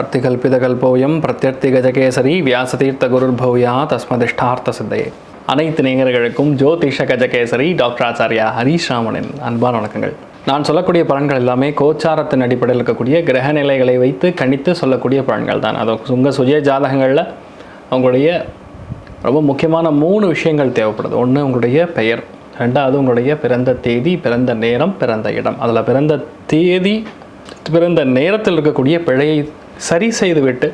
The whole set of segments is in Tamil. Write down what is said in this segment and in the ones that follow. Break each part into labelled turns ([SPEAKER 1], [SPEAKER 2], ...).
[SPEAKER 1] அர்த்திகல்பிதகல்போயம் பிரத்யர்த்திகஜகேசரி வியாசதீர்த்த குருர்பவ்யா தஸ்மதிஷ்டார்த்த சித்தையே அனைத்து நேயர்களுக்கும் ஜோதிஷ கஜகேசரி டாக்டர் ஆச்சாரியா ஹரீஷ் ராமனின் அன்பான வணக்கங்கள் நான் சொல்லக்கூடிய பலன்கள் எல்லாமே கோச்சாரத்தின் அடிப்படையில் இருக்கக்கூடிய கிரக நிலைகளை வைத்து கணித்து சொல்லக்கூடிய பலன்கள் தான். அது உங்கள் சுய ஜாதகங்களில் அவங்களுடைய ரொம்ப முக்கியமான மூணு விஷயங்கள் தேவைப்படுது. ஒன்று உங்களுடைய பெயர் ரெண்டாவது உங்களுடைய பிறந்த தேதி பிறந்த நேரம் பிறந்த இடம். அதில் பிறந்த தேதி பிறந்த நேரத்தில் இருக்கக்கூடிய பிழையை சரி செய்துவிட்டு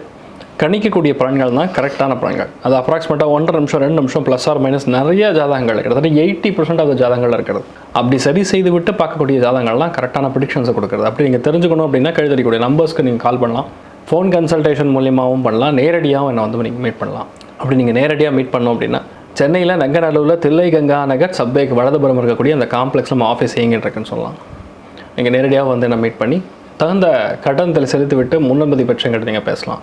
[SPEAKER 1] கணிக்கக்கூடிய பலன்கள் தான் கரெக்டான பலன்கள். அது அப்ராக்சிமேட்டாக ஒன்றரை நிமிஷம் ரெண்டு நிமிஷம் ப்ளஸ் ஆர் மைனஸ் நிறைய ஜாதகங்கள் கிட்டத்தட்ட எயிட்டி பர்சன்ட் ஆஃப் ஜாதகங்கள் இருக்கிறது. அப்படி சரி செய்து விட்டு பார்க்கக்கூடிய ஜாதகங்கள்லாம் கரெக்டான ப்ரிடிக்ஷன்ஸை கொடுக்குறது. அப்படி நீங்கள் தெரிஞ்சுக்கணும் அப்படின்னா கழுதடிக்கூடிய நம்பர்ஸ்க்கு நீங்கள் கால் பண்ணலாம். ஃபோன் கன்சல்டேஷன் மூலியமாகவும் பண்ணலாம். நேரடியாகவும் என்னை வந்து நீங்கள் மீட் பண்ணலாம். அப்படி நீங்கள் நேரடியாக மீட் பண்ணோம் அப்படின்னா சென்னையில் நங்கநல்லூரில் தில்லை கங்கா நகர் சப்வேக்கு வலதுபுறம் இருக்கக்கூடிய அந்த காம்ப்ளெக்ஸ் நம்ம ஆஃபீஸ் இயங்கிட்டு இருக்குன்னு சொல்லலாம். நீங்கள் நேரடியாக வந்து என்ன மீட் பண்ணி தகுந்த கட்டணத்தில் செலுத்திவிட்டு முன்னனுமதி பெற்றுங்கிட்டு நீங்கள் பேசலாம்.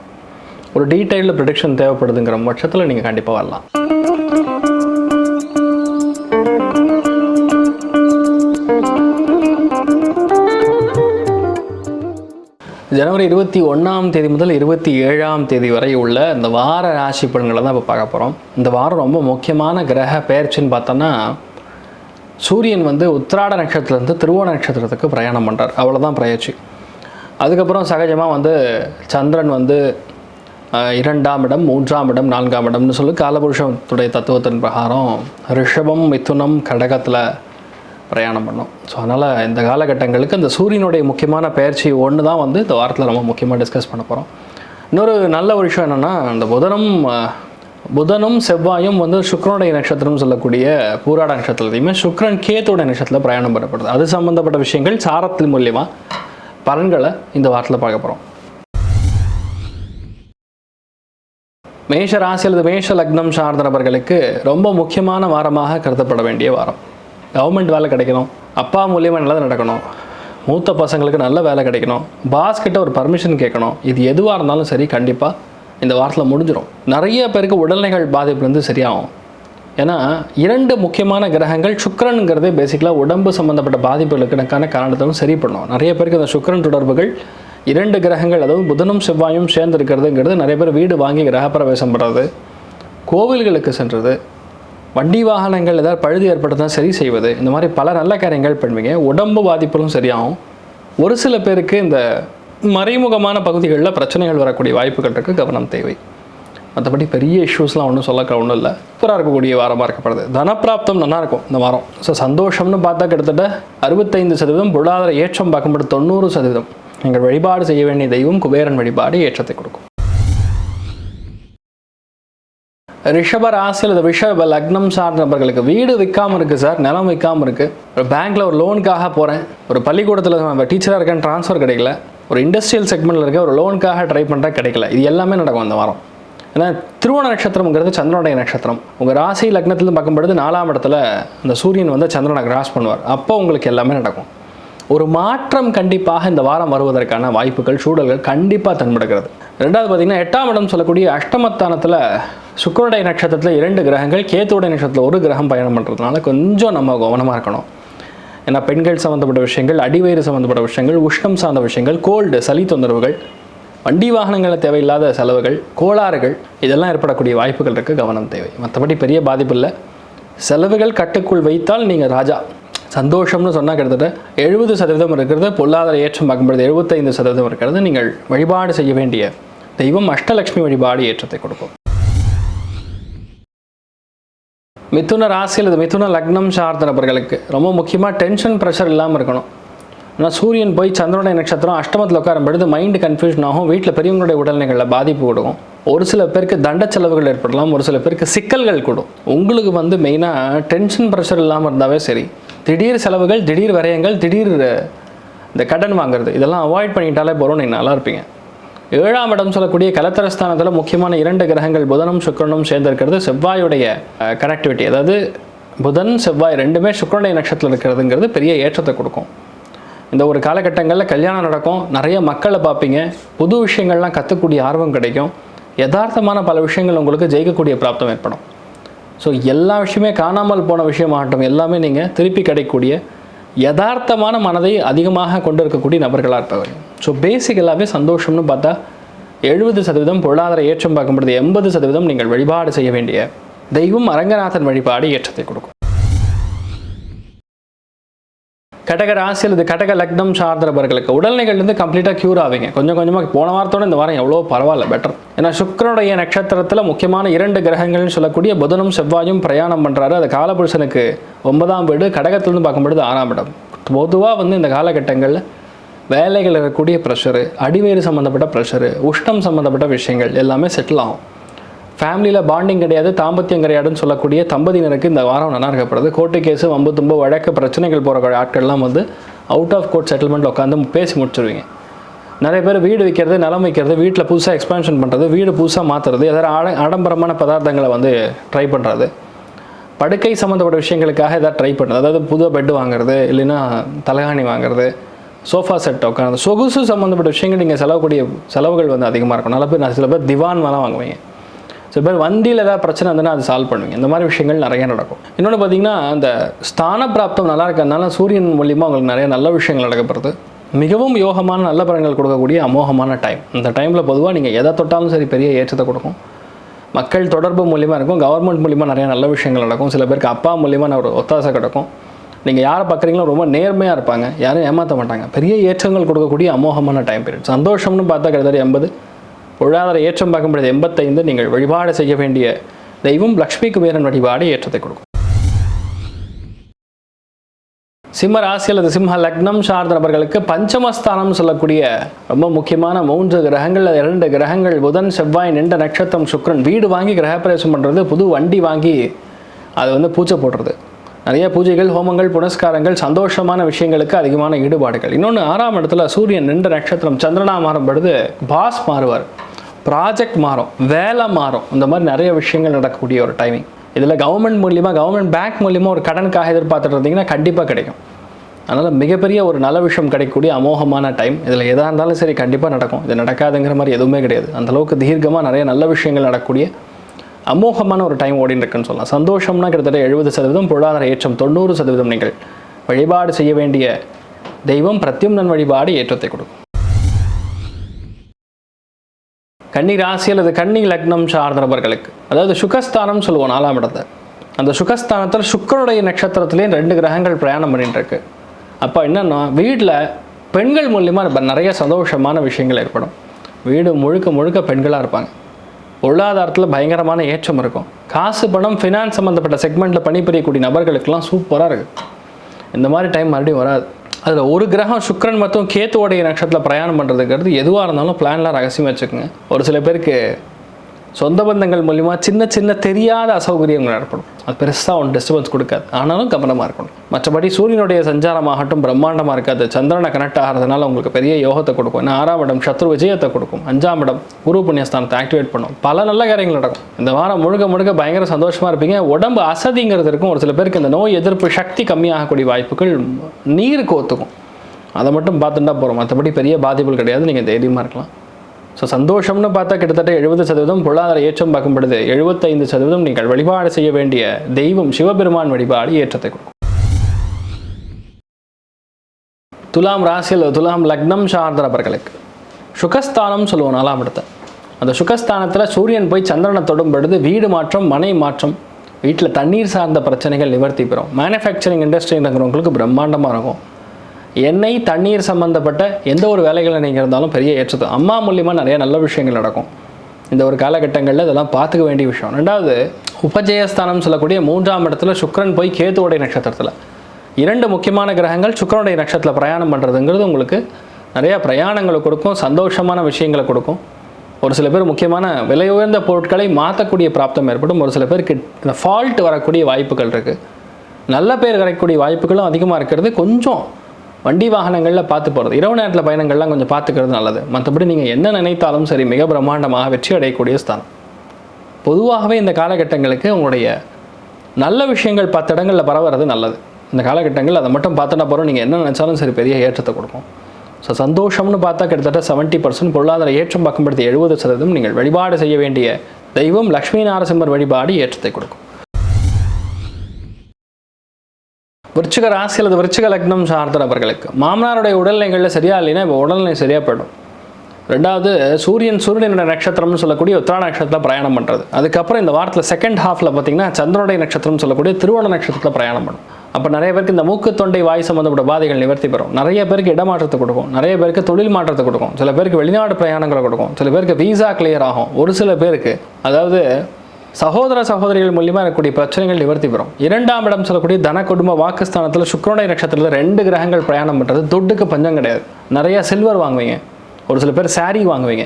[SPEAKER 1] ஒரு டீட்டெயில்டு ப்ரொடக்ஷன் தேவைப்படுதுங்கிற பட்சத்தில் நீங்கள் கண்டிப்பாக வரலாம். ஜனவரி இருபத்தி ஒன்றாம் தேதி முதல் இருபத்தி ஏழாம் தேதி வரை உள்ள இந்த வார ராசி பலன்களை தான் இப்போ பார்க்க போகிறோம் இந்த வாரம் ரொம்ப முக்கியமான கிரக பெயர்ச்சின்னு பார்த்தோன்னா சூரியன் வந்து உத்திராட நட்சத்திரத்துலேருந்து திருவோண நட்சத்திரத்துக்கு பிரயாணம் பண்ணுறார் அவ்வளோதான் பிரயச்சி. அதுக்கப்புறம் சகஜமாக வந்து சந்திரன் வந்து இரண்டாம் இடம் மூன்றாம் இடம் நான்காம் இடம்னு சொல்லி காலபுருஷத்துடைய தத்துவத்தின் பிரகாரம் ரிஷபம் மிதுனம் கடகத்தில் பிரயாணம் பண்ணோம். ஸோ அதனால் இந்த காலகட்டங்களுக்கு இந்த சூரியனுடைய முக்கியமான பயிற்சி ஒன்று தான் வந்து இந்த வாரத்தில் நம்ம முக்கியமாக டிஸ்கஸ் பண்ண போகிறோம் இன்னொரு நல்ல ஒரு விஷயம் என்னென்னா இந்த புதனும் புதனும் செவ்வாயும் வந்து சுக்கரனுடைய நட்சத்திரம் சொல்லக்கூடிய பூராட நட்சத்திரத்தையுமே சுக்கரன் கேத்துடைய நட்சத்திரத்தில் பிரயாணம் பண்ணப்படுது. அது சம்மந்தப்பட்ட விஷயங்கள் சாரத்தின் மூலியமாக பலன்களை இந்த வாரத்தில் பார்க்க போகிறோம் மேஷ ராசி அல்லது மேஷ லக்னம் சார்ந்த நபர்களுக்கு ரொம்ப முக்கியமான வாரமாக கருதப்பட வேண்டிய வாரம். கவர்மெண்ட் வேலை கிடைக்கணும் அப்பா மூலியமாக நல்லது நடக்கணும். மூத்த பசங்களுக்கு நல்ல வேலை கிடைக்கணும். பாஸ் கிட்ட ஒரு பர்மிஷன் கேட்கணும். இது எதுவாக இருந்தாலும் சரி கண்டிப்பாக இந்த வாரத்தில் முடிஞ்சிடும் நிறைய பேருக்கு உடல்நிலைகள் பாதிப்புலேருந்து சரியாகும். ஏன்னா இரண்டு முக்கியமான கிரகங்கள் சுக்கரனுங்கிறதே பேசிக்கலாக உடம்பு சம்மந்தப்பட்ட பாதிப்புகளுக்கான காரணத்தையும் சரி பண்ணும். நிறைய பேருக்கு அந்த சுக்கிரன் தொடர்புகள் இரண்டு கிரகங்கள் அதாவது புதனும் செவ்வாயும் சேர்ந்து இருக்கிறதுங்கிறது நிறைய பேர் வீடு வாங்கி கிரகப்பிரவேசம் பண்ணுறது கோவில்களுக்கு சென்றது வண்டி வாகனங்கள் ஏதாவது பழுது ஏற்பட்டதான் சரி செய்வது இந்த மாதிரி பல நல்ல காரியங்கள் பண்ணுவீங்க. உடம்பு பாதிப்புகளும் சரியாகும். ஒரு சில பேருக்கு இந்த மறைமுகமான பகுதிகளில் பிரச்சனைகள் வரக்கூடிய வாய்ப்புகள் இருக்குது கவனம் தேவை. மற்றபடி பெரிய இஷ்யூஸ்லாம் ஒன்றும் சொல்ல ஒன்றும் இல்லை. சூப்பராக இருக்கக்கூடிய வாரமாக இருக்கப்படுது தனப்பிராப்தம் நல்லாயிருக்கும் இந்த வாரம். ஸோ சந்தோஷம்னு பார்த்தா கிட்டத்தட்ட அறுபத்தைந்து சதவீதம் பொருளாதார ஏற்றம் பார்க்கும்போது தொண்ணூறு சதவீதம். நீங்கள் வழிபாடு செய்ய வேண்டிய தெய்வம் குபேரன் வழிபாடு ஏற்றத்தை கொடுக்கும். ரிஷப ராசியில் இந்த ரிஷப லக்னம் சார்ந்த நபர்களுக்கு வீடு விற்காமல் இருக்குது சார் நிலம் விற்காமல் இருக்குது ஒரு பேங்க்கில் ஒரு லோனுக்காக போகிறேன் ஒரு பள்ளிக்கூடத்தில் நம்ம டீச்சராக இருக்கேன் ட்ரான்ஸ்ஃபர் கிடைக்கல. ஒரு இண்டஸ்ட்ரியல் செக்மெண்ட்டில் இருக்க ஒரு லோனுக்காக ட்ரை பண்ணுறேன் கிடைக்கல. இது எல்லாமே நடக்கும் அந்த வாரம். ஏன்னா திருவோண நட்சத்திரம்ங்கிறது சந்திரனுடைய நட்சத்திரம். உங்கள் ராசி லக்னத்துலேருந்து பார்க்கும்பொழுது நாலாம் இடத்துல அந்த சூரியன் வந்து சந்திரனை கிராஸ் பண்ணுவார். அப்போ உங்களுக்கு எல்லாமே நடக்கும். ஒரு மாற்றம் கண்டிப்பாக இந்த வாரம் வருவதற்கான வாய்ப்புகள் சூழல்கள் கண்டிப்பாக தென்படுகிறது. ரெண்டாவது பார்த்தீங்கன்னா எட்டாம் இடம் சொல்லக்கூடிய அஷ்டமத்தானத்தில் சுக்கரனுடைய நட்சத்திரத்தில் இரண்டு கிரகங்கள் கேத்துடைய நட்சத்திரத்தில் ஒரு கிரகம் பயணம் பண்ணுறதுனால கொஞ்சம் நம்ம கவனமாக இருக்கணும். ஏன்னா பெண்கள் சம்மந்தப்பட்ட விஷயங்கள் அடிவயிறு சம்மந்தப்பட்ட விஷயங்கள் உஷ்ணம் சார்ந்த விஷயங்கள் கோல்டு சளி தொந்தரவுகள் வண்டி வாகனங்களில் தேவையில்லாத செலவுகள் கோளாறுகள் இதெல்லாம் ஏற்படக்கூடிய வாய்ப்புகள் இருக்குது கவனம் தேவை. மற்றபடி பெரிய பாதிப்பு இல்லை. செலவுகள் கட்டுக்குள் வைத்தால் நீங்கள் ராஜா. சந்தோஷம்னு சொன்னால் கிட்டத்தட்ட எழுபது சதவீதம் இருக்கிறது பொருளாதார ஏற்றம் பார்க்கும்பொழுது எழுபத்தைந்து சதவீதம் இருக்கிறது. நீங்கள் வழிபாடு செய்ய வேண்டிய தெய்வம் அஷ்டலக்ஷ்மி வழிபாடு ஏற்றத்தை கொடுக்கும். மிதுன ராசி அல்லது மிதுன லக்னம் சார்ந்த நபர்களுக்கு ரொம்ப முக்கியமாக டென்ஷன் ப்ரெஷர் இல்லாமல் இருக்கணும். ஆனால் சூரியன் போய் சந்திரனுடைய நட்சத்திரம் அஷ்டமத்தில் உட்காரும் பொழுது மைண்டு கன்ஃபியூஷன் ஆகும். வீட்டில் பெரியவங்களுடைய உடல்நிலைகளில் பாதிப்பு கொடுக்கும். ஒரு சில பேருக்கு தண்ட செலவுகள் ஏற்படலாம். ஒரு சில பேருக்கு சிக்கல்கள் கூடும். உங்களுக்கு வந்து மெயினாக டென்ஷன் ப்ரெஷர் இல்லாமல் இருந்தாவே சரி. திடீர் செலவுகள் திடீர் விரயங்கள் திடீர் இந்த கடன் வாங்குறது. இதெல்லாம் அவாய்ட் பண்ணிட்டாலே போகிறோம் நீங்கள் நல்லா இருப்பீங்க. ஏழாம் இடம் சொல்லக்கூடிய கலத்தரஸ்தானத்தில் முக்கியமான இரண்டு கிரகங்கள் புதனும் சுக்கரனும் சேர்ந்திருக்கிறது. செவ்வாயுடைய கனெக்டிவிட்டி அதாவது புதன் செவ்வாய் ரெண்டுமே சுக்கரனுடைய நட்சத்திரம் இருக்கிறதுங்கிறது பெரிய ஏற்றத்தை கொடுக்கும். இந்த ஒரு காலகட்டங்களில் கல்யாணம் நடக்கும் நிறைய மக்களை பார்ப்பீங்க புது விஷயங்கள்லாம் கற்றுக்கூடிய ஆர்வம் கிடைக்கும். யதார்த்தமான பல விஷயங்கள் உங்களுக்கு ஜெயிக்கக்கூடிய பிராப்தம் ஏற்படும். ஸோ எல்லா விஷயமே காணாமல் போன விஷயமாகட்டும் எல்லாமே நீங்கள் திருப்பி கிடைக்கக்கூடிய யதார்த்தமான மனதை அதிகமாக கொண்டு இருக்கக்கூடிய நபர்களாக இருப்பவர் ஸோ பேசிக்கலாகவே சந்தோஷம்னு பார்த்தா எழுபது சதவீதம் பொருளாதார ஏற்றம் பார்க்கும்பொழுது எண்பது சதவீதம் நீங்கள் வழிபாடு செய்ய வேண்டிய தெய்வம் அரங்கநாதன் வழிபாடு ஏற்றத்தை கொடுக்கும். கடக ராசி அல்லது கடக லக்னம் சார்ந்தவர்களுக்கு உடல்நிலைகள்லேருந்து கம்ப்ளீட்டாக க்யூர் ஆவீங்க. கொஞ்சம் கொஞ்சமாக போன வாரத்தோட இந்த வாரம் எவ்வளோ பரவாயில்ல பெட்டர் ஏன்னா சுக்கரனுடைய நட்சத்திரத்தில் முக்கியமான இரண்டு கிரகங்கள்னு சொல்லக்கூடிய புதனும் செவ்வாயும் பிரயாணம் பண்ணுறாரு அது காலபுருஷனுக்கு ஒன்பதாம் வீடு கடகத்திலிருந்து பார்க்கும்பொழுது ஆறாம் இடம். பொதுவாக வந்து இந்த காலகட்டங்களில் வேலைகள் இருக்கக்கூடிய ப்ரெஷரு அடிவேறு சம்மந்தப்பட்ட ப்ரெஷரு உஷ்ணம் சம்மந்தப்பட்ட விஷயங்கள் எல்லாமே செட்டில் ஆகும். ஃபேமிலியில் பாண்டிங் கிடையாது தாம்பத்தியம் கிடையாதுன்னு சொல்லக்கூடிய தம்பதியினருக்கு இந்த வாரம் நல்லா இருக்கப்படுது கோர்ட்டு கேஸு வம்பு தும்பு வழக்கு பிரச்சனைகள் போகிற ஆட்கள்லாம் வந்து அவுட் ஆஃப் கோர்ட் செட்டில்மெண்ட்டில் உட்காந்து பேசி முடிச்சிருவீங்க. நிறைய பேர் வீடு விற்கிறது நிலம் வைக்கிறது வீட்டில் புதுசாக எக்ஸ்பேன்ஷன் பண்ணுறது வீடு புதுசாக மாற்றுறது ஏதாவது ஆட ஆடம்பரமான பதார்த்தங்களை வந்து ட்ரை பண்ணுறது படுக்கை சம்மந்தப்பட்ட விஷயங்களுக்காக ஏதாவது ட்ரை பண்ணுறது அதாவது புது பெட்டு வாங்குறது இல்லைன்னா தலகாணி வாங்குறது சோஃபா செட் உட்காந்து சொகுசு சம்மந்தப்பட்ட விஷயங்கள் நீங்கள் செலவுக்கூடிய செலவுகள் வந்து அதிகமாக இருக்கும். நல்ல பேர் நான் சில பேர் திவான் மேலே வாங்குவீங்க. சில பேர் வண்டியில் ஏதாவது பிரச்சனை இருந்ததுன்னா அது சால்வ் பண்ணுவீங்க. இந்த மாதிரி விஷயங்கள் நிறைய நடக்கும். இன்னொன்று பார்த்தீங்கன்னா அந்த ஸ்தான பிராப்தம் நல்லா இருக்கிறதுனால சூரியன் மூலியமாக உங்களுக்கு நிறைய நல்ல விஷயங்கள் நடக்கப்படுது. மிகவும் யோகமான நல்ல பலன்கள் கொடுக்கக்கூடிய அமோகமான டைம் இந்த டைமில் பொதுவாக நீங்கள் எதை தொட்டாலும் சரி பெரிய ஏற்றத்தை கொடுக்கும். மக்கள் தொடர்பு மூலியமாக இருக்கும் கவர்மெண்ட் மூலியமாக நிறைய நல்ல விஷயங்கள் நடக்கும். சில பேருக்கு அப்பா மூலியமாக ஒரு ஒத்தாசை கிடைக்கும். நீங்கள் யாரை பார்க்குறீங்களோ ரொம்ப நேர்மையாக இருப்பாங்க. யாரும் ஏமாற்ற மாட்டாங்க. பெரிய ஏற்றங்கள் கொடுக்கக்கூடிய அமோகமான டைம் பீரியட் சந்தோஷம்னு பார்த்தா கிட்டத்தட்ட எண்பது பொருளாதார ஏற்றம் பார்க்கும்பொழுது எண்பத்தைந்து நீங்கள் வழிபாடு செய்ய வேண்டிய தெய்வம் லக்ஷ்மி குபேரன் வழிபாடு ஏற்றத்தை கொடுக்கும். சிம்ம ராசி அல்லது சிம்ம லக்னம் சார்ந்த நபர்களுக்கு பஞ்சமஸ்தானம் சொல்லக்கூடிய ரொம்ப முக்கியமான மூன்று கிரகங்கள் இரண்டு கிரகங்கள் புதன் செவ்வாய் நின்ற நட்சத்திரம் சுக்கிரன். வீடு வாங்கி கிரகப்பிரவேசம் பண்ணுறது புது வண்டி வாங்கி அது வந்து பூஜை போடுறது. நிறைய பூஜைகள் ஹோமங்கள் புனஸ்காரங்கள் சந்தோஷமான விஷயங்களுக்கு அதிகமான ஈடுபாடுகள். இன்னொன்று ஆறாம் இடத்துல சூரியன் நின்ற நட்சத்திரம் சந்திரனா மாறும் பொழுது பாஸ் மாறுவார். ப்ராஜெக்ட் மாறும் வேலை மாறும். இந்த மாதிரி நிறைய விஷயங்கள் நடக்கக்கூடிய ஒரு டைமிங் இதில் கவர்மெண்ட் மூலியமாக கவர்மெண்ட் பேங்க் மூலியமாக ஒரு கடனுக்காக எதிர்பார்த்துட்டு இருந்தீங்கன்னா கண்டிப்பாக கிடைக்கும். அதனால் மிகப்பெரிய ஒரு நல்ல விஷயம் கிடைக்கக்கூடிய அமோகமான டைம் இதில் எதாக இருந்தாலும் சரி கண்டிப்பாக நடக்கும். இது நடக்காதுங்கிற மாதிரி எதுவுமே கிடையாது. அந்தளவுக்கு தீர்க்கமாக நிறைய நல்ல விஷயங்கள் நடக்கக்கூடிய அமோகமான ஒரு டைம் ஓடின்னு இருக்குன்னு சொல்லலாம். சந்தோஷம்னா கிட்டத்தட்ட எழுபது சதவீதம் பொருளாதார ஏற்றம் தொண்ணூறு சதவீதம் நீங்கள் வழிபாடு செய்ய வேண்டிய தெய்வம் பிரத்யும்னன் வழிபாடு ஏற்றத்தை கொடுக்கும். கன்னி ராசி அல்லது கன்னி லக்னம் சார்ந்த நபர்களுக்கு அதாவது சுகஸ்தானம் சொல்லுவோம் நாலாம் இடத்தை. அந்த சுகஸ்தானத்தில் சுக்கரனுடைய நட்சத்திரத்துலேயும் ரெண்டு கிரகங்கள் பிரயாணம் பண்ணிட்டு இருக்கு அப்போ என்னென்னா வீட்டில் பெண்கள் மூலிமா இப்போ நிறைய சந்தோஷமான விஷயங்கள் ஏற்படும். வீடு முழுக்க முழுக்க பெண்களாக இருப்பாங்க. பொருளாதாரத்தில் பயங்கரமான ஏற்றம் இருக்கும். காசு பணம் ஃபினான்ஸ் சம்மந்தப்பட்ட செக்மெண்ட்டில் பணிபுரியக்கூடிய நபர்களுக்கெல்லாம் சூப்பராக இருக்குது இந்த மாதிரி டைம் மறுபடியும் வராது. அதில் ஒரு கிரகம் சுக்கரன் மற்றும் கேத்துவோடைய நட்சத்திரத்தில் பிரயாணம் பண்ணுறதுங்கிறது எதுவாக இருந்தாலும் பிளான்லாம் ரகசியமாக வச்சுக்கோங்க. ஒரு சில பேருக்கு சொந்த பந்தங்கள் மூலிமா சின்ன சின்ன தெரியாத அசௌகரியங்கள் ஏற்படும். அது பெருசாக ஒன்று டிஸ்டர்பன்ஸ் கொடுக்காது. ஆனாலும் கவனமாக இருக்கணும். மற்றபடி சூரியனுடைய சஞ்சாரமாகட்டும் பிரம்மாண்டமாக இருக்காது. சந்திரனை கனெக்ட் ஆகிறதுனால உங்களுக்கு பெரிய யோகத்தை கொடுக்கும். ஏன்னா ஆறாம் இடம் சத்ரு விஜயத்தை கொடுக்கும். அஞ்சாம் இடம் குரு புண்ணியஸ்தானத்தை ஆக்டிவேட் பண்ணும். பல நல்ல காரியங்கள் நடக்கும். இந்த வாரம் முழுக்க முழுக்க பயங்கர சந்தோஷமாக இருப்பீங்க. உடம்பு அசதிங்கிறது இருக்கும். ஒரு சில பேருக்கு இந்த நோய் எதிர்ப்பு சக்தி கம்மியாகக்கூடிய வாய்ப்புகள் நீருக்கு ஒத்துக்கும். அதை மட்டும் பார்த்துட்டா போகிறோம் மற்றபடி பெரிய பாதிப்புகள் கிடையாது. நீங்கள் தைரியமாக இருக்கலாம். ஸோ சந்தோஷம்னு பார்த்தா கிட்டத்தட்ட எழுபது சதவீதம் பொருளாதார ஏற்றம் பார்க்கும்பொழுது எழுபத்தைந்து சதவீதம் நீங்கள் வழிபாடு செய்ய வேண்டிய தெய்வம் சிவபெருமான் வழிபாடு ஏற்றத்தை கொடுக்கும். துலாம் ராசியில் துலாம் லக்னம் சார்ந்த நபர்களுக்கு. சுகஸ்தானம் சொல்லுவோம் நாலாம் இடத்தை. அந்த சுகஸ்தானத்தில் சூரியன் போய் சந்திரனை தொடும் பொழுது வீடு மாற்றம் மனை மாற்றம் வீட்டில் தண்ணீர் சார்ந்த பிரச்சனைகள் நிவர்த்தி பெறும். மேனுஃபேக்சரிங் இண்டஸ்ட்ரிங்கிறவங்களுக்கு பிரம்மாண்டமாக இருக்கும். எண்ணெய் தண்ணீர் சம்மந்தப்பட்ட எந்த ஒரு வேலைகளை நீங்கள் இருந்தாலும் பெரிய ஏற்றத்தை அம்மா மூலியமாக நிறைய நல்ல விஷயங்கள் நடக்கும். இந்த ஒரு காலகட்டங்களில் இதெல்லாம் பார்த்துக்க வேண்டிய விஷயம். ரெண்டாவது உபஜயஸ்தானம் சொல்லக்கூடிய மூன்றாம் இடத்துல சுக்ரன் போய் கேத்துவோடைய நட்சத்திரத்தில். இரண்டு முக்கியமான கிரகங்கள் சுக்கிரனுடைய நட்சத்திரத்தில் பிரயாணம் பண்ணுறதுங்கிறது உங்களுக்கு நிறையா பிரயாணங்களை கொடுக்கும் சந்தோஷமான விஷயங்களை கொடுக்கும். ஒரு சில பேர் முக்கியமான விலை உயர்ந்த பொருட்களை மாற்றக்கூடிய பிராப்தம் ஏற்படும். ஒரு சில பேருக்கு இந்த ஃபால்ட் வரக்கூடிய வாய்ப்புகள் இருக்குது நல்ல பேர் கிடைக்கக்கூடிய வாய்ப்புகளும் அதிகமாக இருக்கிறது. கொஞ்சம் வண்டி வாகனங்களில் பார்த்து போகிறது இரவு நேரத்தில் பயணங்கள்லாம் கொஞ்சம் பார்த்துக்கிறது நல்லது. மற்றபடி நீங்கள் என்ன நினைத்தாலும் சரி மிக பிரம்மாண்டமாக வெற்றி அடையக்கூடிய ஸ்தானம். பொதுவாகவே இந்த காலகட்டங்களுக்கு உங்களுடைய நல்ல விஷயங்கள் பத்து இடங்களில் பரவுறது நல்லது. இந்த காலகட்டங்கள் அதை மட்டும் பார்த்துட்டா போகிறோம் நீங்கள் என்ன நினச்சாலும் சரி பெரிய ஏற்றத்தை கொடுக்கும். ஸோ சந்தோஷம்னு பார்த்தா கிட்டத்தட்ட செவன்ட்டி பர்சன்ட் பொருளாதார ஏற்றம் பார்க்கும்படுத்தி எழுபது சதவீதம் நீங்கள் வழிபாடு செய்ய வேண்டிய தெய்வம் லக்ஷ்மி நாரசிம்மர் வழிபாடு ஏற்றத்தை கொடுக்கும். விருச்சிக ராசி அல்லது விருச்சிக லக்னம் சார்ந்த நபர்களுக்கு. மாமனாருடைய உடல்நிலைகளில் சரியா இல்லைன்னா இப்போ உடல்நிலை சரியாக போயிடும் ரெண்டாவது சூரியன் சூரியனுடைய நட்சத்திரம்னு சொல்லக்கூடிய உத்திரா நட்சத்திரத்தில் பிரயாணம் பண்ணுறது அதுக்கப்புறம் இந்த வாரத்தில் செகண்ட் ஹாஃபில் பார்த்தீங்கன்னா சந்திரனுடைய நட்சத்திரம்னு சொல்லக்கூடிய திருவோண நட்சத்திரத்தில் பிரயாணம் பண்ணும். அப்போ நிறைய பேருக்கு இந்த மூக்கு தொண்டை வாய் சம்மந்தப்பட்ட பாதைகள் நிவர்த்தி பெறும். நிறைய பேருக்கு இடமாற்றத்தை கொடுக்கும். நிறைய பேருக்கு தொழில் மாற்றத்தை கொடுக்கும். சில பேருக்கு வெளிநாடு பிரயாணங்களை கொடுக்கும். சில பேருக்கு வீசா கிளியர் ஆகும். ஒரு சில பேருக்கு அதாவது சகோதர சகோதரிகள் மூலியமாக இருக்கக்கூடிய பிரச்சனைகள் நிவர்த்தி பெறும். இரண்டாம் இடம் சொல்லக்கூடிய தன குடும்ப வாக்குஸ்தானத்தில் சுக்கிரனுடைய நட்சத்திரத்தில் ரெண்டு கிரகங்கள் பிரயாணம் பண்ணுறது துட்டுக்கு பஞ்சம் கிடையாது. நிறைய சில்வர் வாங்குவீங்க. ஒரு சில பேர் saree வாங்குவீங்க.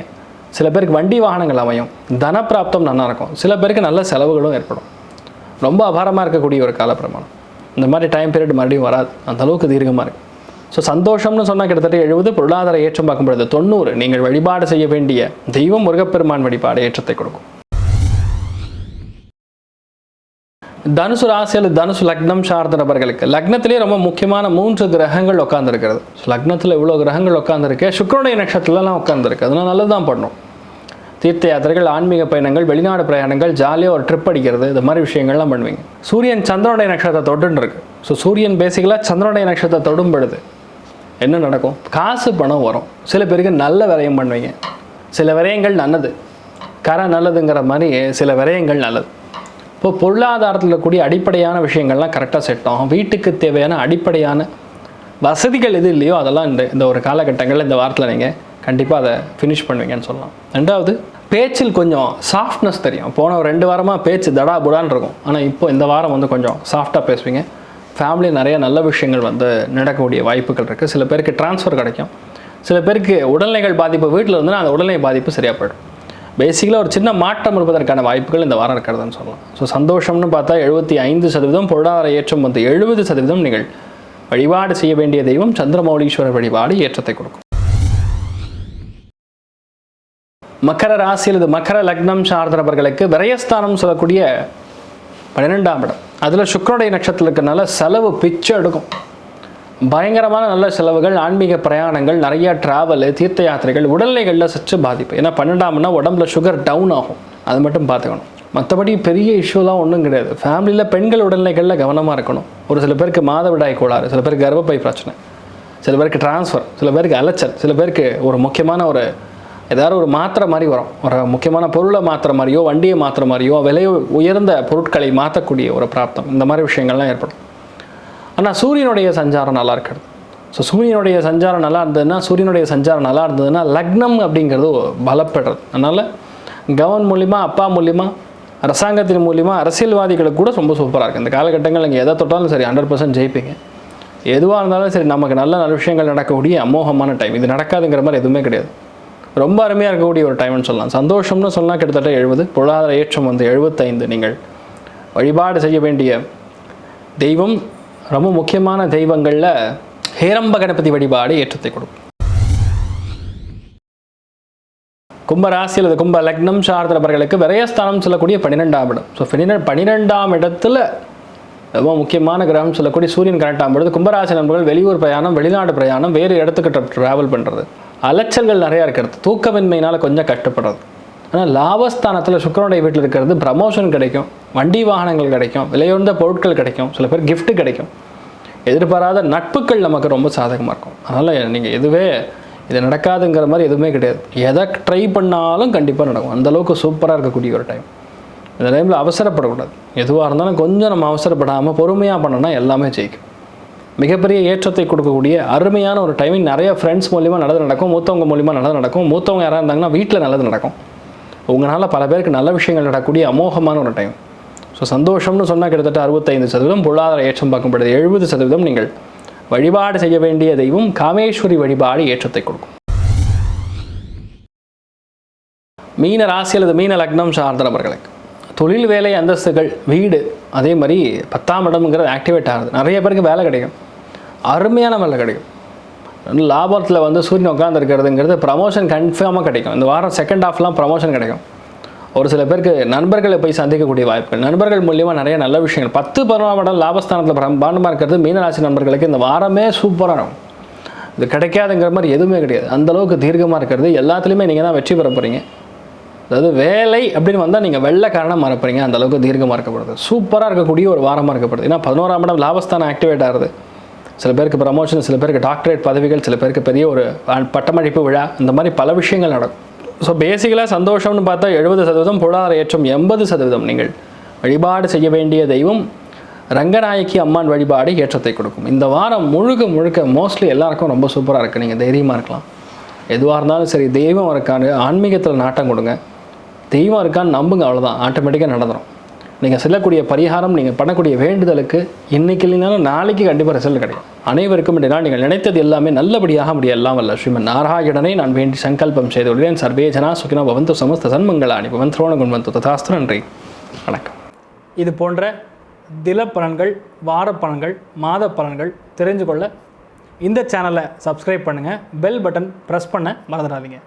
[SPEAKER 1] சில பேருக்கு வண்டி வாகனங்கள் அமையும். தனப்பிராப்தம் நல்லா இருக்கும். சில பேருக்கு நல்ல செலவுகளும் ஏற்படும். ரொம்ப அபாரமாக இருக்கக்கூடிய ஒரு காலப்பிரமாணம். இந்த மாதிரி டைம் பீரியட் மறுபடியும் வராது. அந்த அளவுக்கு தீர்க்கமாக இருக்குது ஸோ சந்தோஷம்னு சொன்னால் கிட்டத்தட்ட எழுபது பொருளாதார ஏற்றம் பார்க்கும் பொழுது தொண்ணூறு. நீங்கள் வழிபாடு செய்ய வேண்டிய தெய்வம் முருகப்பெருமான் வழிபாடு ஏற்றத்தை கொடுக்கும். தனுசு ராசி அல்லது தனுசு லக்னம் சார்ந்த நபர்களுக்கு லக்னத்திலே ரொம்ப முக்கியமான மூன்று கிரகங்கள் உட்காந்துருக்கிறது லக்னத்தில் இவ்வளோ கிரகங்கள் உட்காந்துருக்கு சுக்கரனுடைய நட்சத்திரலாம் உட்காந்துருக்கு அதனால் நல்லது தான் பண்ணும். தீர்த்த யாத்திரைகள் ஆன்மீக பயணங்கள் வெளிநாடு பிரயாணங்கள் ஜாலியாக ஒரு ட்ரிப் அடிக்கிறது இந்த மாதிரி விஷயங்கள்லாம் பண்ணுவீங்க. சூரியன் சந்திரனுடைய நட்சத்திரத்தை தொட்டுன்னு இருக்கு ஸோ சூரியன் பேசிக்கலாக சந்திரனுடைய நட்சத்திரத்தை தொடும் பொழுது என்ன நடக்கும்? காசு பணம் வரும். சில பேருக்கு நல்ல விரயம் பண்ணுவீங்க. சில விரயங்கள் நல்லது. கரை நல்லதுங்கிற மாதிரி சில விரயங்கள் நல்லது. இப்போ பொருளாதாரத்தில் கூடிய அடிப்படையான விஷயங்கள்லாம் கரெக்டாக செட் ஆகும். வீட்டுக்கு தேவையான அடிப்படையான வசதிகள் எது இல்லையோ அதெல்லாம் இந்த இந்த ஒரு காலகட்டங்களில் இந்த வாரத்தில் நீங்கள் கண்டிப்பாக அதை ஃபினிஷ் பண்ணுவீங்கன்னு சொல்லலாம். ரெண்டாவது பேச்சில் கொஞ்சம் சாஃப்ட்னஸ் தெரியும். போன ஒரு ரெண்டு வாரமாக பேச்சு தடா புடான்னு இருக்கும். ஆனால் இப்போ இந்த வாரம் வந்து கொஞ்சம் சாஃப்டாக பேசுவீங்க. ஃபேமிலி நிறைய நல்ல விஷயங்கள் வந்து நடக்கக்கூடிய வாய்ப்புகள் இருக்குது சில பேருக்கு ட்ரான்ஸ்ஃபர் கிடைக்கும். சில பேருக்கு உடல்நிலைகள் பாதிப்பு வீட்டில் இருந்தால் அந்த உடல்நிலை பாதிப்பு சரியாக போயிடும். பேசிக்கலாக ஒரு சின்ன மாற்றம் இருப்பதற்கான வாய்ப்புகள் இந்த வாரம் இருக்கிறதுன்னு சொல்லலாம். ஸோ சந்தோஷம்னு பார்த்தா எழுபத்தி ஐந்து சதவீதம் பொருளாதார ஏற்றம் வந்து எழுபது சதவீதம் நீங்கள் வழிபாடு செய்ய வேண்டிய தெய்வம் சந்திரமௌலீஸ்வரர் வழிபாடு ஏற்றத்தை கொடுக்கும். மக்கர ராசி அல்லது மக்கர லக்னம் சார்ந்த நபர்களுக்கு விரயஸ்தானம் சொல்லக்கூடிய பன்னிரெண்டாம் இடம். அதில் சுக்கரனுடைய நட்சத்திரத்துக்குனால செலவு பிச்சை எடுக்கும். பயங்கரமான நல்ல செலவுகள் ஆன்மீக பிரயாணங்கள் நிறைய டிராவலு தீர்த்த யாத்திரைகள் உடல்நிலைகளில் சற்று பாதிப்பு. ஏன்னா பன்னெண்டாம்னா உடம்புல சுகர் டவுன் ஆகும். அது மட்டும் பார்த்துக்கணும். மற்றபடி பெரிய இஷ்யூலாம் ஒன்றும் கிடையாது. ஃபேமிலியில் பெண்கள் உடல்நிலைகளில் கவனமாக இருக்கணும். ஒரு சில பேருக்கு மாதவிடாய் கோளாறு சில பேருக்கு கர்ப்பப்பை பிரச்சனை சில பேருக்கு டிரான்ஸ்ஃபர் சில பேருக்கு அலைச்சல் சில பேருக்கு ஒரு முக்கியமான ஒரு ஏதாவது ஒரு மாத்திரை மாதிரி வரும். ஒரு முக்கியமான பொருளை மாத்திரை மாதிரியோ வண்டியை மாத்திரை மாதிரியோ விலை உயர்ந்த பொருட்களை மாற்றக்கூடிய ஒரு பிராப்தம். இந்த மாதிரி விஷயங்கள்லாம் ஏற்படும். ஆனால் சூரியனுடைய சஞ்சாரம் நல்லா இருக்கிறது. ஸோ சூரியனுடைய சஞ்சாரம் நல்லா இருந்ததுன்னா சூரியனுடைய சஞ்சாரம் நல்லா இருந்ததுன்னா லக்னம் அப்படிங்கிறது பலப்படுறது. அதனால் கவர்ன் மூலிமா அப்பா மூலிமா அரசாங்கத்தின் மூலிமா அரசியல்வாதிகளுக்கு கூட ரொம்ப சூப்பராக இருக்குது இந்த காலகட்டங்கள் நீங்கள் எதை தொட்டாலும் சரி ஹண்ட்ரட் பர்சன்ட் ஜெயிப்பீங்க. எதுவாக இருந்தாலும் சரி நமக்கு நல்ல நல்ல விஷயங்கள் நடக்கக்கூடிய அமோகமான டைம் இது நடக்காதுங்கிற மாதிரி எதுவுமே கிடையாது. ரொம்ப அருமையாக இருக்கக்கூடிய ஒரு டைம்னு சொல்லலாம். சந்தோஷம்னு சொல்லலாம் கிட்டத்தட்ட எழுபது பொருளாதார ஏற்றம் வந்து எழுபத்தைந்து. நீங்கள் வழிபாடு செய்ய வேண்டிய தெய்வம் ரொம்ப முக்கியமான தெய்வங்களில் ஹேரம்ப கணபதி வழிபாடு ஏற்றத்தை கொடுக்கும். கும்ப ராசி அல்லது கும்ப லக்னம் சார்ந்த நபர்களுக்கு விரயஸ்தானம் சொல்லக்கூடிய பன்னிரெண்டாம் இடம். ஸோ பன்னிரெண்டு பன்னிரெண்டாம் இடத்துல ரொம்ப முக்கியமான கிரகம் சொல்லக்கூடிய சூரியன் கனெக்டாகும் பொழுது கும்பராசி நண்பர்கள் வெளியூர் பிரயாணம் வெளிநாடு பிரயாணம் வேறு இடத்துக்கு ட்ராவல் பண்ணுறது அலைச்சல்கள் நிறையா இருக்கிறது. தூக்கமின்மையினால் கொஞ்சம் கஷ்டப்படுறது ஆனால் லாபஸ்தானத்தில் சுக்கரனுடைய வீட்டில் இருக்கிறது ப்ரமோஷன் கிடைக்கும் வண்டி வாகனங்கள் கிடைக்கும் விலையுயர்ந்த பொருட்கள் கிடைக்கும் சில பேர் கிஃப்ட்டு கிடைக்கும். எதிர்பாராத நட்புகள் நமக்கு ரொம்ப சாதகமாக இருக்கும். அதனால் நீங்கள் எதுவே இது நடக்காதுங்கிற மாதிரி எதுவுமே கிடையாது. எதை ட்ரை பண்ணாலும் கண்டிப்பாக நடக்கும். அந்தளவுக்கு சூப்பராக இருக்கக்கூடிய ஒரு டைம் இந்த டைமில் அவசரப்படக்கூடாது. எதுவாக இருந்தாலும் கொஞ்சம் நம்ம அவசரப்படாமல் பொறுமையாக பண்ணோம்னா எல்லாமே ஜெயிக்கும். மிகப்பெரிய ஏற்றத்தை கொடுக்கக்கூடிய அருமையான ஒரு டைமிங் நிறைய ஃப்ரெண்ட்ஸ் மூலிமா நல்லது நடக்கும். மூத்தவங்க மூலிமா நல்லது நடக்கும். மூத்தவங்க யாராக இருந்தாங்கன்னா வீட்டில் நல்லது நடக்கும். உங்களால் பல பேருக்கு நல்ல விஷயங்கள் நடக்கக்கூடிய அமோகமான ஒரு டைம் ஸோ சந்தோஷம்னு சொன்னால் கிட்டத்தட்ட அறுபத்தைந்து சதவீதம் பொருளாதார ஏற்றம் பார்க்கப்படுது. எழுபது சதவீதம் நீங்கள் வழிபாடு செய்ய வேண்டிய தெய்வம் காமேஸ்வரி வழிபாடு ஏற்றத்தை கொடுக்கும். மீன ராசி அல்லது மீன லக்னம் சார்ந்த நபர்களுக்கு தொழில் வேலை அந்தஸ்துகள் வீடு அதே மாதிரி பத்தாம் இடம்ங்கிறது ஆக்டிவேட் ஆகுது. நிறைய பேருக்கு வேலை கிடைக்கும். அருமையான வேலை கிடைக்கும். லாபத்தில் வந்து சூரியன் உட்காந்துருக்கிறதுங்கிறது ப்ரமோஷன் கன்ஃபார்மாக கிடைக்கும். இந்த வாரம் செகண்ட் ஹாஃப்லாம் ப்ரமோஷன் கிடைக்கும். ஒரு சில பேருக்கு நண்பர்களை போய் சந்திக்கக்கூடிய வாய்ப்புகள் நண்பர்கள் மூலியமாக நிறைய நல்ல விஷயங்கள். பத்து பதினொன்றாம் இடம் லாபஸ்தானத்தில் பாண்டமாக இருக்கிறது மீனராசி நண்பர்களுக்கு இந்த வாரமே சூப்பராக இருக்கும். இது கிடைக்காதுங்கிற மாதிரி எதுவுமே கிடையாது. அந்த அளவுக்கு தீர்க்கமாக இருக்கிறது. எல்லாத்துலேயுமே நீங்கள் தான் வெற்றி பெற போகிறீங்க அதாவது வேலை அப்படின்னு வந்தால் நீங்கள் வெள்ளைக்காரனாக காரணமாக போகிறீங்க அந்த அளவுக்கு தீர்க்கமாக இருக்கப்படுது. சூப்பராக இருக்கக்கூடிய ஒரு வாரமாக இருக்கப்படுது. ஏன்னா பதினோராம் இடம் லாபஸ்தானம் ஆக்டிவேட் ஆகுது. சில பேருக்கு ப்ரமோஷன் சில பேருக்கு டாக்டரேட் பதவிகள் சில பேருக்கு பெரிய ஒரு பட்டமளிப்பு விழா இந்த மாதிரி பல விஷயங்கள் நடக்கும். ஸோ பேசிக்கலாக சந்தோஷம்னு பார்த்தா எழுபது சதவீதம் பொருளாதார ஏற்றம் எண்பது சதவீதம் நீங்கள் வழிபாடு செய்ய வேண்டிய தெய்வம் ரங்கநாயகி அம்மான் வழிபாடு ஏற்றத்தை கொடுக்கும். இந்த வாரம் முழுக்க முழுக்க மோஸ்ட்லி எல்லாருக்கும் ரொம்ப சூப்பராக இருக்குது நீங்கள் தைரியமாக இருக்கலாம். எதுவாக இருந்தாலும் சரி தெய்வம் இருக்கான்னு ஆன்மீகத்தில் நாட்டம் கொடுங்க. தெய்வம் இருக்கான்னு நம்புங்க அவ்வளோதான் ஆட்டோமேட்டிக்காக நடந்துடும் நீங்கள் செல்லக்கூடிய பரிகாரம் நீங்கள் பண்ணக்கூடிய வேண்டுதலுக்கு இன்னைக்கு இல்லைனாலும் நாளைக்கு கண்டிப்பாக ரிசல்ட் கிடைக்கும். அனைவருக்கும் இந்த நீங்கள் நினைத்தது எல்லாமே நல்லபடியாக முடிய எல்லாம் வல்ல. ஸ்ரீமன் நாராயணனை நான் வேண்டி சங்கல்பம் செய்து விடுவேன் சர்வே ஜனா சுகினோ பவந்து சமஸ்த சன்மங்களானி பவன் திரோணகுன் வந்து ததாஸ்து நன்றி. வணக்கம்.
[SPEAKER 2] இது போன்ற தில பலன்கள் வார பலன்கள் மாத பலன்கள் தெரிஞ்சு கொள்ள இந்த சேனலை சப்ஸ்கிரைப் பண்ணுங்கள் பெல் பட்டன் ப்ரெஸ் பண்ண மறந்துடாதீங்க.